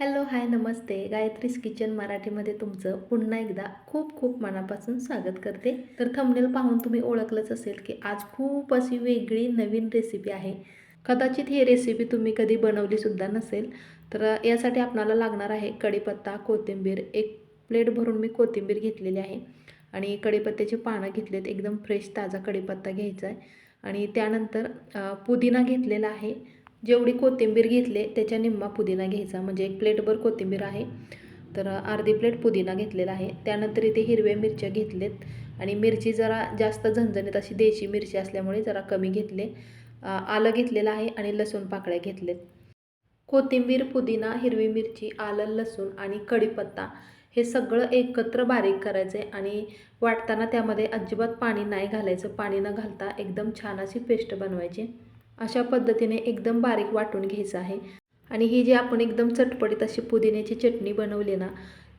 Hello hi नमस्ते. गायत्रीज kitchen मराठीमध्ये तुमचं पुन्हा एकदा खूप खूप मनापासून स्वागत करते. तर थंबनेल पाहून तुम्ही ओळखलंच असेल की आज खूप अशी वेगळी नवीन रेसिपी आहे. कदाचित ही रेसिपी तुम्ही कधी बनवलीसुद्धा नसेल. तर यासाठी आपणाला लागणार आहे कढीपत्ता कोथिंबीर. एक प्लेट भरून मी कोथिंबीर घेतलेली आहे. आणि कढीपत्त्याची पानं घेतलेत. एकदम फ्रेश ताजा कढीपत्ता घ्यायचा आहे. आणि त्यानंतर पुदिना घेतलेला आहे. जेवढी कोथिंबीर घेतले त्याच्या निम्मा पुदिना घ्यायचा. म्हणजे एक प्लेटभर कोथिंबीर आहे. तर अर्धी प्लेट पुदिना घेतलेला आहे. त्यानंतर इथे हिरव्या मिरच्या घेतलेत. आणि मिरची जरा जास्त झणझणीत अशी देशी मिरची असल्यामुळे जरा कमी घेतले. आलं घेतलेलं आहे आणि लसूण पाकळ्या घेतलेत. कोथिंबीर पुदिना हिरवी मिरची आलं लसूण आणि कढीपत्ता हे सगळं एकत्र बारीक करायचं आहे आणि वाटताना त्यामध्ये अजिबात पाणी नाही घालायचं. पाणी न घालता एकदम छान अशी पेस्ट बनवायची. अशा पद्धतीने एकदम बारीक वाटून घ्यायचं आहे. आणि ही जी आपण एकदम चटपटीत अशी पुदिन्याची चटणी बनवली ना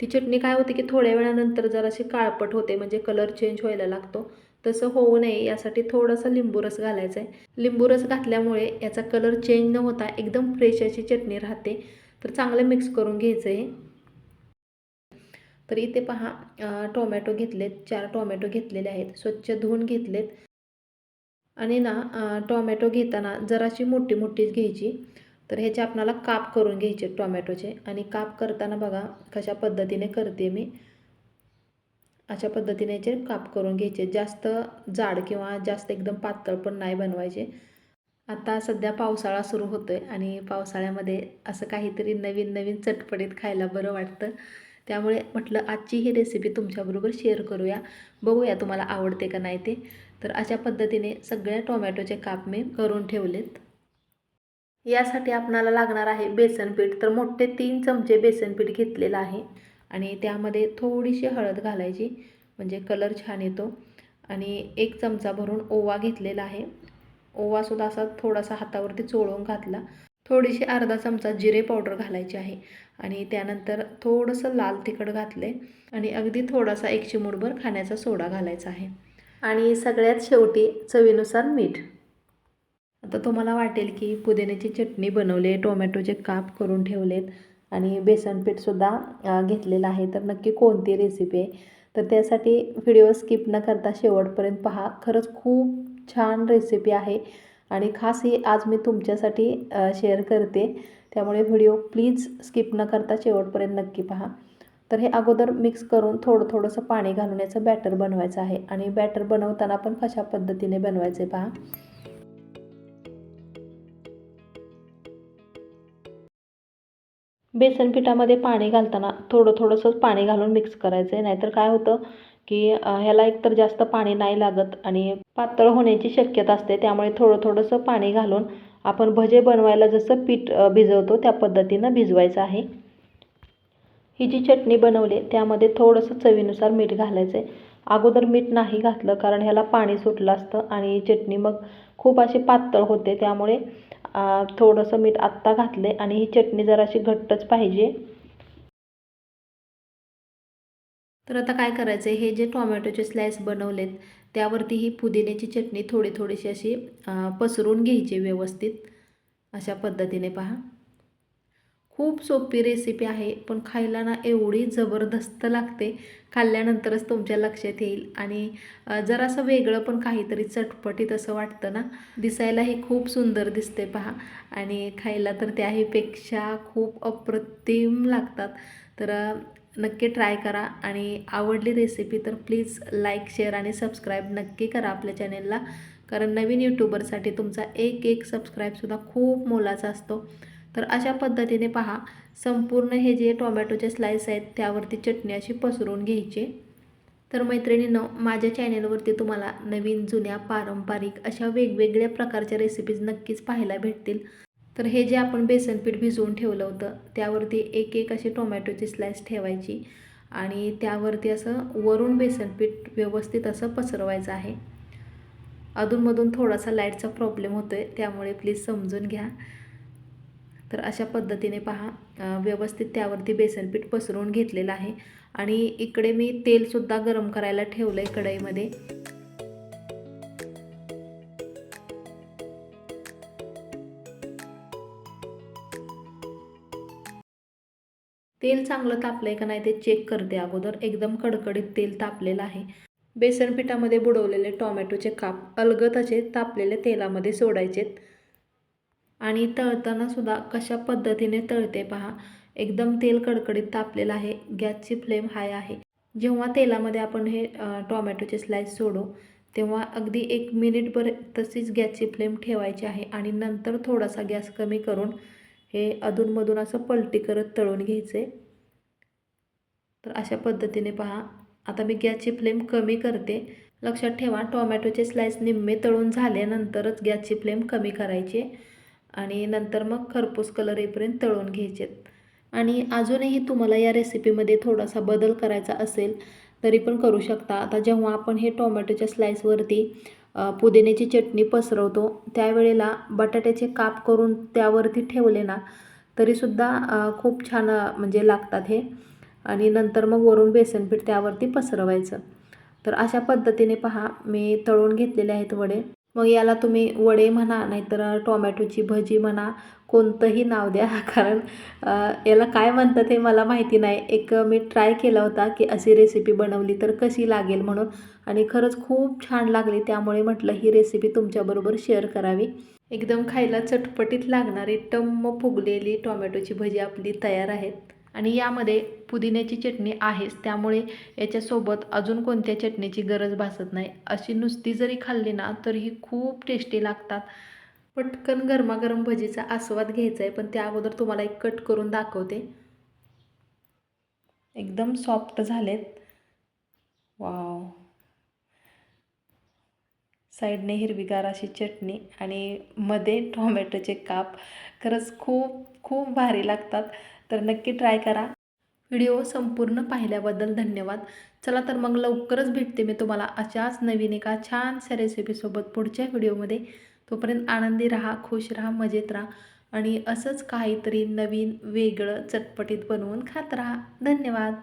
ती चटणी काय होते की थोड्या वेळानंतर जराशी काळपट होते म्हणजे कलर चेंज व्हायला लागतो तसं होऊ नये. यासाठी थोडासा लिंबू रस घालायचा आहे लिंबू रस घातल्यामुळे याचा कलर चेंज न होता एकदम फ्रेश अशी चटणी राहते. तर चांगलं मिक्स करून घ्यायचं आहे तर इथे पहा टोमॅटो घेतलेत चार टोमॅटो घेतलेले आहेत. स्वच्छ धुवून घेतलेत. आणि ना टोमॅटो घेताना जराशी मोठी मोठीच घ्यायची. तर ह्याचे आपणाला काप करून घ्यायचे टोमॅटोचे. आणि काप करताना बघा कशा पद्धतीने करते मी. अशा पद्धतीने याचे काप करून घ्यायचे. जास्त जाड किंवा जास्त एकदम पातळ पण नाही बनवायचे. आता सध्या पावसाळा सुरू होतो आहे आणि पावसाळ्यामध्ये असं काहीतरी नवीन नवीन चटपटीत खायला बरं वाटतं. त्यामुळे म्हटलं आजची ही रेसिपी तुमच्याबरोबर शेअर करूया. बघूया तुम्हाला आवडते का नाही ते. तर अशा पद्धतीने सगळ्या टोमॅटोचे काप मी करून ठेवलेत. यासाठी आपणाला लागणार आहे बेसनपीठ तर मोठे तीन चमचे बेसनपीठ घेतलेलं आहे. आणि त्यामध्ये थोडीशी हळद घालायची म्हणजे कलर छान येतो. आणि एक चमचा भरून ओवा घेतलेला आहे. ओवासुद्धा असा थोडासा हातावरती चोळून घातला. थोडीशी अर्धा चमचा जिरे पावडर घालायची आहे आणि त्यानंतर थोडंसं लाल तिखट घातले आणि अगदी थोडासा एक चिमूटभर खाण्याचा सोडा घालायचा आहे. आणि सगळ्यात शेवटी चवीनुसार मीठ. आता तुम्हाला वाटेल की पुदिन्याची चटणी बनवली टोमॅटोचे काप करून ठेवलेत आणि बेसन पीठसुद्धा घेतलेलं आहे. तर नक्की कोणती रेसिपी आहे? तर त्यासाठी व्हिडिओ स्किप न करता शेवटपर्यंत पहा. खरंच खूप छान रेसिपी आहे. आणि खास ही आज मी तुमच्यासाठी शेअर करते. त्यामुळे व्हिडिओ प्लीज स्किप न करता शेवटपर्यंत नक्की पहा. तर हे अगोदर मिक्स करून थोडं थोडंसं पाणी घालून याचं बॅटर बनवायचं आहे. आणि बॅटर बनवताना पण कशा पद्धतीने बनवायचे पहा. बेसन पिठामध्ये पाणी घालताना थोडं थोडंसं पाणी घालून मिक्स करायचं आहे नाहीतर काय होतं की ह्याला एकतर जास्त पाणी नाही लागत आणि पातळ होण्याची शक्यता असते. त्यामुळे थोडं थोडंसं पाणी घालून आपण भजे बनवायला जसं पीठ भिजवतो त्या पद्धतीनं भिजवायचं आहे. ही जी चटणी बनवली त्यामध्ये थोडंसं चवीनुसार मीठ घालायचं आहे अगोदर मीठ नाही घातलं कारण ह्याला पाणी सुटलं असतं आणि चटणी मग खूप अशी पातळ होते. त्यामुळे थोडंसं मीठ आत्ता घातले आणि ही चटणी जराशी घट्टच पाहिजे. तर आता काय करायचं आहे हे जे टोमॅटोचे स्लाइस बनवलेत त्यावरती ही पुदिन्याची चटणी थोडी थोडीशी अशी पसरून घ्यायची व्यवस्थित. अशा पद्धतीने पहा. खूप सोपी रेसिपी आहे पण खायला ना एवढी जबरदस्त लागते. खाल्ल्यानंतरच तुमच्या लक्षात येईल. आणि जरासं वेगळं पण काहीतरी चटपटीत असं वाटतं ना? दिसायलाही खूप सुंदर दिसते पहा. आणि खायला तर त्याहीपेक्षा खूप अप्रतिम लागतात. तर नक्की ट्राय करा आणि आवडली रेसिपी तर प्लीज लाईक शेअर आणि सबस्क्राईब नक्की करा आपल्या चॅनेलला. कारण नवीन यूट्यूबरसाठी तुमचा एक एक सबस्क्राईबसुद्धा खूप मोलाचा असतो. तर अशा पद्धतीने पहा संपूर्ण हे जे टोमॅटोचे स्लाइस आहेत त्यावरती चटणी अशी पसरून घ्यायची. तर मैत्रिणींनो माझ्या चॅनेलवरती तुम्हाला नवीन जुन्या पारंपरिक अशा वेगवेगळ्या प्रकारच्या रेसिपीज नक्कीच पाहायला भेटतील. तर हे जे आपण बेसन पीठ भिजवून ठेवलं होतं त्यावरती एक एक अशी टोमॅटोची स्लाइस ठेवायची आणि त्यावरती असं वरून बेसन पीठ व्यवस्थित असं पसरवायचं आहे. अधूनमधून थोडासा लाईटचा प्रॉब्लेम होतो आहे त्यामुळे प्लीज समजून घ्या. तर अशा पद्धतीने पहा व्यवस्थित त्यावरती बेसनपीठ पसरवून घेतलेलं आहे. आणि इकडे मी तेलसुद्धा गरम करायला ठेवलं आहे कढईमध्ये. तेल चांगलं तापलं आहे का नाही ते चेक करते अगोदर. एकदम कडकडीत तेल तापलेलं आहे. बेसन पिठामध्ये बुडवलेले टोमॅटोचे काप अलगत असे तापलेले तेलामध्ये सोडायचेत. आणि तळताना सुद्धा कशा पद्धतीने तळते पहा. एकदम तेल कडकडीत तापलेलं आहे. गॅसची फ्लेम हाय आहे. जेव्हा तेलामध्ये आपण हे टोमॅटोचे स्लाईस सोडू तेव्हा अगदी एक मिनिटभर तशीच गॅसची फ्लेम ठेवायची आहे. आणि नंतर थोडासा गॅस कमी करून हे अधूनमधून असं पलटी करत तळून घ्यायचे. तर अशा पद्धतीने पहा. आता मी गॅसची फ्लेम कमी करते. लक्षात ठेवा टोमॅटोचे स्लाईस निम्मे तळून झाल्यानंतरच गॅसची फ्लेम कमी करायची आणि नंतर मग खरपूस कलर येईपर्यंत तळून घ्यायचेत आणि अजूनही तुम्हाला या रेसिपीमध्ये थोडासा बदल करायचा असेल तरी पण करू शकता. आता जेव्हा आपण हे टोमॅटोच्या स्लाईसवरती पुदिन्याची चटणी पसरवतो. त्यावेळेला बटाट्याचे काप करून त्यावरती ठेवले ना तरीसुद्धा खूप छान म्हणजे लागतात हे. आणि नंतर मग वरून बेसनपीठ त्यावरती पसरवायचं. तर अशा पद्धतीने पहा मी तळून घेतलेले आहेत वडे. मग याला तुम्ही वडे म्हणा नाहीतर टोमॅटोची भजी म्हणा कोणतंही नाव द्या कारण याला काय म्हणतात हे मला माहिती नाही. एक मी ट्राय केला होता की अशी रेसिपी बनवली तर कशी लागेल म्हणून आणि खरंच खूप छान लागली. त्यामुळे म्हटलं ही रेसिपी तुमच्याबरोबर शेअर करावी. एकदम खायला चटपटीत लागणारी टम्म फुगलेली टोमॅटोची भजी आपली तयार आहेत. आणि यामध्ये पुदिन्याची चटणी आहेच. त्यामुळे याच्यासोबत अजून कोणत्या चटणीची गरज भासत नाही. अशी नुसती जरी खाल्ली ना तर ही खूप टेस्टी लागतात. पटकन गरमागरम भजीचा आस्वाद घ्यायचा आहे पण त्या अगोदर तुम्हाला एक कट करून दाखवते. एकदम सॉफ्ट झालेत. वाव. साईडने हिरवीगार अशी चटणी आणि मध्ये टोमॅटोचे काप. खरंच खूप खूप भारी लागतात. तर नक्की ट्राय करा. व्हिडिओ संपूर्ण पाहिल्याबद्दल धन्यवाद. चला तर मग लवकरच भेटते मी तुम्हाला अशाच नवीन एका छानशा रेसिपीसोबत पुढच्या व्हिडिओमध्ये. तोपर्यंत आनंदी राहा खुश राहा मजेत राहा आणि असंच काहीतरी नवीन वेगळं चटपटीत बनवून खात राहा. धन्यवाद.